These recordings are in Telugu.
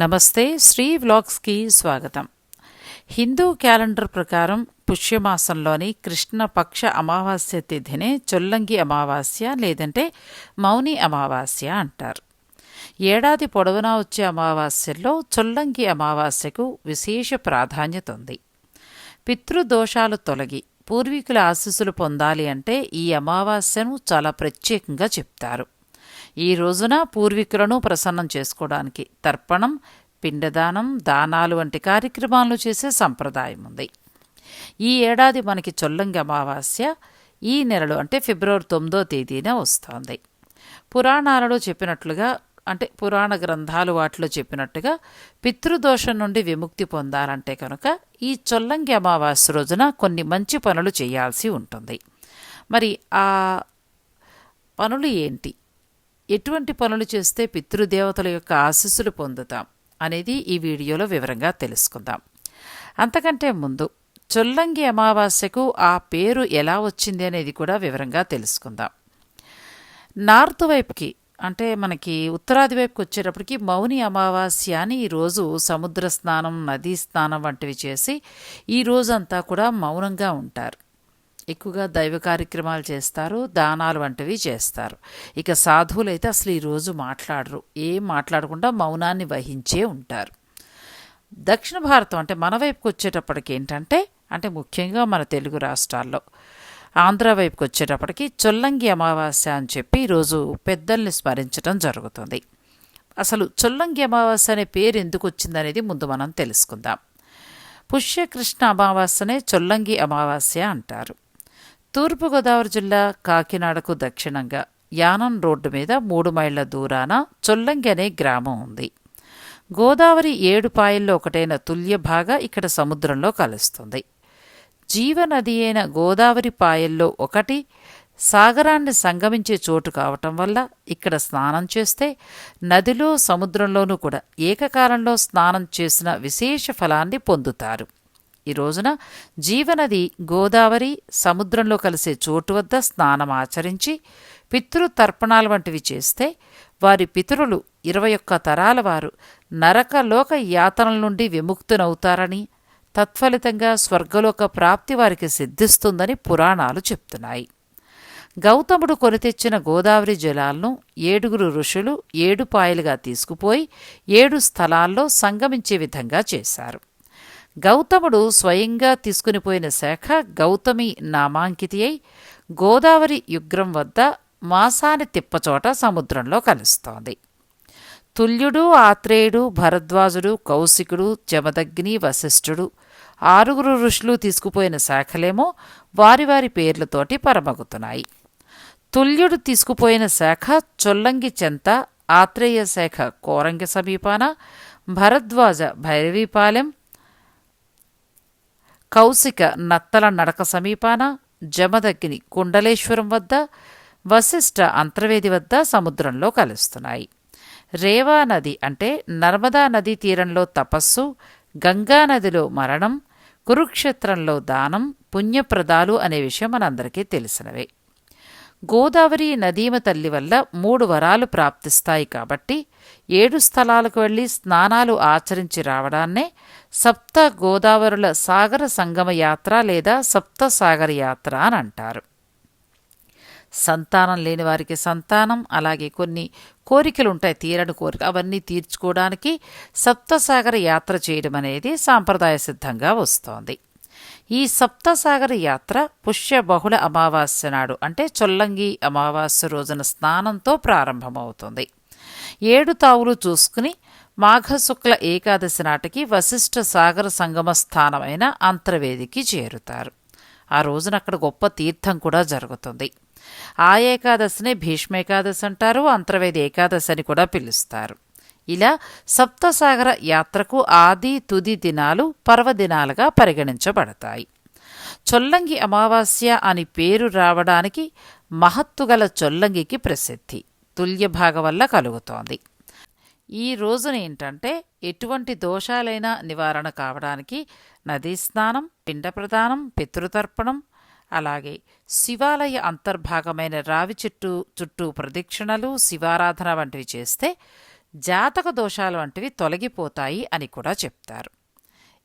నమస్తే శ్రీ వ్లాగ్స్కి స్వాగతం. హిందూ క్యాలెండర్ ప్రకారం పుష్యమాసంలోని కృష్ణపక్ష అమావాస్య తిథినే చొల్లంగి అమావాస్య లేదంటే మౌని అమావాస్య అంటారు. ఏడాది పొడవునా వచ్చే అమావాస్యల్లో చొల్లంగి అమావాస్యకు విశేష ప్రాధాన్యత ఉంది. పితృదోషాలు తొలగి పూర్వీకుల ఆశీస్సులు పొందాలి అంటే ఈ అమావాస్యను చాలా ప్రత్యేకంగా చెప్తారు. ఈ రోజున పూర్వీకులను ప్రసన్నం చేసుకోవడానికి తర్పణం పిండదానం దానాలు వంటి కార్యక్రమాలు చేసే సంప్రదాయం ఉంది. ఈ ఏడాది మనకి చొల్లంగి అమావాస్య ఈ నెలలో అంటే ఫిబ్రవరి తొమ్మిదో తేదీన వస్తోంది. పురాణాలలో చెప్పినట్లుగా అంటే పురాణ గ్రంథాలు వాటిలో చెప్పినట్టుగా పితృదోషం నుండి విముక్తి పొందాలంటే కనుక ఈ చొల్లంగి అమావాస్య రోజున కొన్ని మంచి పనులు చేయాల్సి ఉంటుంది. మరి ఆ పనులు ఏంటి? ఎటువంటి పనులు చేస్తే పితృదేవతల యొక్క ఆశీస్సులు పొందుతాం అనేది ఈ వీడియోలో వివరంగా తెలుసుకుందాం. అంతకంటే ముందు చొల్లంగి అమావాస్యకు ఆ పేరు ఎలా వచ్చింది అనేది కూడా వివరంగా తెలుసుకుందాం. నార్త్ వైపుకి అంటే మనకి ఉత్తరాది వైపుకి వచ్చేటప్పటికి మౌని అమావాస్య అని ఈరోజు సముద్ర స్నానం నదీ స్నానం వంటివి చేసి ఈ రోజంతా కూడా మౌనంగా ఉంటారు. ఎక్కువగా దైవ కార్యక్రమాలు చేస్తారు దానాలు వంటివి చేస్తారు. ఇక సాధువులైతే అసలు ఈరోజు మాట్లాడరు. ఏం మాట్లాడకుండా మౌనాన్ని వహించే ఉంటారు. దక్షిణ భారతం అంటే మన వైపుకి వచ్చేటప్పటికి ఏంటంటే అంటే ముఖ్యంగా మన తెలుగు రాష్ట్రాల్లో ఆంధ్ర వైపుకి వచ్చేటప్పటికి చొల్లంగి అమావాస్య అని చెప్పి ఈరోజు పెద్దల్ని స్మరించడం జరుగుతుంది. అసలు చొల్లంగి అమావాస్య అనే పేరు ఎందుకు వచ్చిందనేది ముందు మనం తెలుసుకుందాం. పుష్యకృష్ణ అమావాస్యనే చొల్లంగి అమావాస్య అంటారు. తూర్పుగోదావరి జిల్లా కాకినాడకు దక్షిణంగా యానం రోడ్డు మీద మూడు మైళ్ళ దూరాన చొల్లంగి అనే గ్రామం ఉంది. గోదావరి ఏడు పాయల్లో ఒకటైన తుల్యభాగ ఇక్కడ సముద్రంలో కలుస్తుంది. జీవనది అయిన గోదావరి పాయల్లో ఒకటి సాగరాన్ని సంగమించే చోటు కావటం వల్ల ఇక్కడ స్నానం చేస్తే నదిలో సముద్రంలోనూ కూడా ఏకకాలంలో స్నానం చేసిన విశేష ఫలాన్ని పొందుతారు. ఈ రోజున జీవనది గోదావరి సముద్రంలో కలిసే చోటు వద్ద స్నానం ఆచరించి పితృతర్పణాలు వంటివి చేస్తే వారి పితరులు ఇరవై ఒక్క తరాల వారు నరకలోక యాతనల నుండి విముక్తునవుతారని తత్ఫలితంగా స్వర్గలోక ప్రాప్తి వారికి సిద్ధిస్తుందని పురాణాలు చెప్తున్నాయి. గౌతముడు కొనితెచ్చిన గోదావరి జలాలను ఏడుగురు ఋషులు ఏడు పాయలుగా తీసుకుపోయి ఏడు స్థలాల్లో సంగమించే విధంగా చేశారు. గౌతముడు స్వయంగా తీసుకునిపోయిన శాఖ గౌతమి నామాంకితి అయి గోదావరి యుగ్రం వద్ద మాసాని తిప్పచోట సముద్రంలో కలుస్తోంది. తుల్యుడు ఆత్రేయుడు భరద్వాజుడు కౌశికుడు జమదగ్ని వశిష్ఠుడు ఆరుగురు ఋషులు తీసుకుపోయిన శాఖలేమో వారి వారి పేర్లతోటి పరమగుతున్నాయి. తుల్యుడు తీసుకుపోయిన శాఖ చొల్లంగి చెంత ఆత్రేయ శాఖ కోరంగి సమీపాన భరద్వాజ భైరవీపాలెం కౌశిక నత్తల నడక సమీపాన జమదగ్ని కుండలేశ్వరం వద్ద వశిష్ఠ అంతర్వేది వద్ద సముద్రంలో కలుస్తున్నాయి. రేవా నది అంటే నర్మదా నదీ తీరంలో తపస్సు గంగా నదిలో మరణం కురుక్షేత్రంలో దానం పుణ్యప్రదాలు అనే విషయం మనందరికీ తెలిసినవే. గోదావరి నదీమ తల్లి వల్ల మూడు వరాలు ప్రాప్తిస్తాయి కాబట్టి ఏడు స్థలాలకు వెళ్ళి స్నానాలు ఆచరించి రావడాన్నే సప్త గోదావరుల సాగర సంగమ యాత్ర లేదా సప్త సాగర యాత్ర అని అంటారు. సంతానం లేని వారికి సంతానం అలాగే కొన్ని కోరికలు ఉంటాయి తీరని కోరిక అవన్నీ తీర్చుకోవడానికి సప్తసాగర యాత్ర చేయడం అనేది సాంప్రదాయ సిద్ధంగా వస్తోంది. ఈ సప్తసాగర యాత్ర పుష్య బహుళ అమావాస్య నాడు అంటే చొల్లంగి అమావాస్య రోజున స్నానంతో ప్రారంభమవుతుంది. ఏడు తావులు చూసుకుని మాఘశుక్ల ఏకాదశి నాటికి వశిష్ఠ సాగర సంగమ స్థానమైన అంతర్వేదికి చేరుతారు. ఆ రోజున అక్కడ గొప్ప తీర్థం కూడా జరుగుతుంది. ఆ ఏకాదశిని భీష్మేకాదశి అంటారు అంతర్వేది ఏకాదశి అని కూడా పిలుస్తారు. ఇలా సప్తసాగర యాత్రకు ఆది తుది దినాలు పర్వదినాలుగా పరిగణించబడతాయి. చొల్లంగి అమావాస్య అని పేరు రావడానికి మహత్తుగల చొల్లంగికి ప్రసిద్ధి తుల్యభాగ వల్ల కలుగుతోంది. ఈ రోజున ఏంటంటే ఎటువంటి దోషాలైనా నివారణ కావడానికి నదీ స్నానం పిండ ప్రదానం పితృతర్పణం అలాగే శివాలయ అంతర్భాగమైన రావి చెట్టు చుట్టూ ప్రదక్షిణలు శివారాధన వంటివి చేస్తే జాతక దోషాలు వంటివి తొలగిపోతాయి అని కూడా చెప్తారు.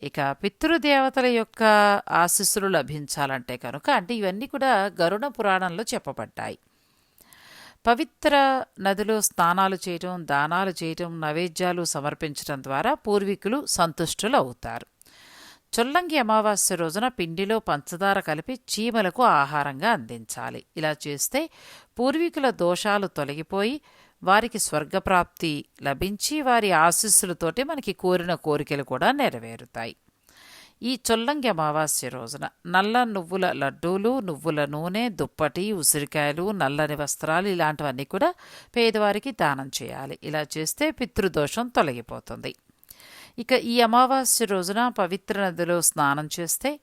ఇక పితృదేవతల యొక్క ఆశీస్సులు లభించాలంటే కనుక అంటే ఇవన్నీ కూడా గరుడ పురాణంలో చెప్పబడ్డాయి. పవిత్ర నదిలో స్నానాలు చేయటం దానాలు చేయటం నైవేద్యాలు సమర్పించడం ద్వారా పూర్వీకులు సంతుష్టులు అవుతారు చొల్లంగి అమావాస్య రోజున పిండిలో పంచదార కలిపి చీమలకు ఆహారంగా అందించాలి. ఇలా చేస్తే పూర్వీకుల దోషాలు తొలగిపోయి వారికి స్వర్గప్రాప్తి లభించి వారి ఆశీస్సులతోటి మనకి కోరిన కోరికలు కూడా నెరవేరుతాయి. ఈ చొల్లంగి అమావాస్య రోజున నల్ల నువ్వుల లడ్డూలు నువ్వుల నూనె దుప్పటి ఉసిరికాయలు నల్లని వస్త్రాలు ఇలాంటివన్నీ కూడా పేదవారికి దానం చేయాలి. ఇలా చేస్తే పితృదోషం తొలగిపోతుంది. ఇక ఈ అమావాస్య రోజున పవిత్ర నదిలో స్నానం చేస్తే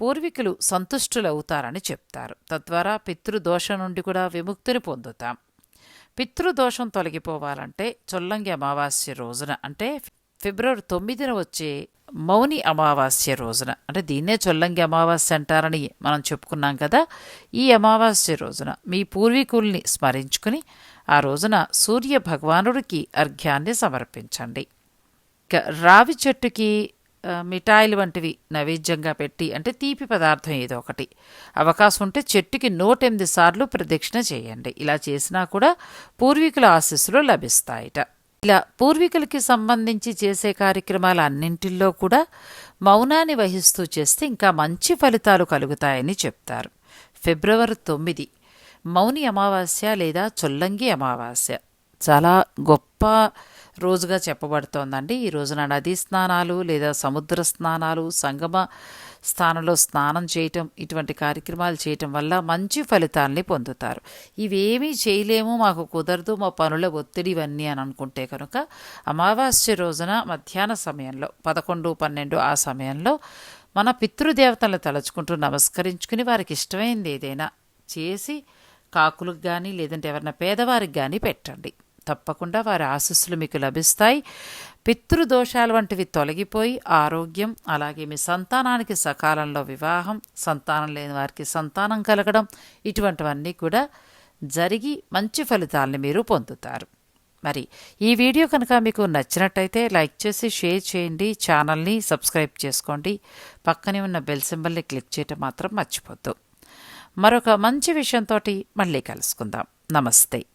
పూర్వీకులు సంతుష్టులవుతారని చెప్తారు. తద్వారా పితృదోషం నుండి కూడా విముక్తిని పొందుతాం. పితృదోషం తొలగిపోవాలంటే చొల్లంగి అమావాస్య రోజున అంటే ఫిబ్రవరి తొమ్మిదిన వచ్చే మౌని అమావాస్య రోజున అంటే దీన్నే చొల్లంగి అమావాస్య అంటారని మనం చెప్పుకున్నాం కదా ఈ అమావాస్య రోజున మీ పూర్వీకుల్ని స్మరించుకుని ఆ రోజున సూర్య భగవానుడికి అర్ఘ్యాన్ని సమర్పించండి. ఇక రావి చెట్టుకి మిఠాయిలు వంటివి నైవేద్యంగా పెట్టి అంటే తీపి పదార్థం ఏదో ఒకటి. అవకాశం ఉంటే చెట్టుకి నూటెనిమిది సార్లు ప్రదక్షిణ చేయండి. ఇలా చేసినా కూడా పూర్వీకుల ఆశీస్సులు లభిస్తాయిట. ఇలా పూర్వీకులకి సంబంధించి చేసే కార్యక్రమాల అన్నింటిల్లో కూడా మౌనాన్ని వహిస్తూ చేస్తే ఇంకా మంచి ఫలితాలు కలుగుతాయని చెప్తారు. ఫిబ్రవరి తొమ్మిది. మౌని అమావాస్య లేదా చొల్లంగి అమావాస్య. చాలా గొప్ప రోజుగా చెప్పబడుతోందండి. ఈ రోజున నదీ స్నానాలు లేదా సముద్ర స్నానాలు సంగమ స్థానంలో స్నానం చేయటం ఇటువంటి కార్యక్రమాలు చేయటం వల్ల మంచి ఫలితాల్ని పొందుతారు. ఇవేమీ చేయలేము మాకు కుదరదు మా పనుల ఒత్తిడి ఇవన్నీ అని అనుకుంటే కనుక అమావాస్య రోజున మధ్యాహ్న సమయంలో పదకొండు పన్నెండు ఆ సమయంలో మన పితృదేవతలను తలుచుకుంటూ నమస్కరించుకుని వారికి ఇష్టమైంది ఏదైనా చేసి కాకులకు కానీ లేదంటే ఎవరైనా పేదవారికి కానీ పెట్టండి. తప్పకుండా వారి ఆశస్సులు మీకు లభిస్తాయి. పితృదోషాలు వంటివి తొలగిపోయి ఆరోగ్యం అలాగే మీ సంతానానికి సకాలంలో వివాహం సంతానం లేని వారికి సంతానం కలగడం ఇటువంటివన్నీ కూడా జరిగి మంచి ఫలితాలని మీరు పొందుతారు. మరి ఈ వీడియో కనుక మీకు నచ్చినట్టయితే లైక్ చేసి షేర్ చేయండి ఛానల్ని సబ్స్క్రైబ్ చేసుకోండి. పక్కనే ఉన్న బెల్ సింబల్ని క్లిక్ చేయటం మాత్రం మర్చిపోద్దు. మరొక మంచి విషయంతో మళ్ళీ కలుసుకుందాం. నమస్తే.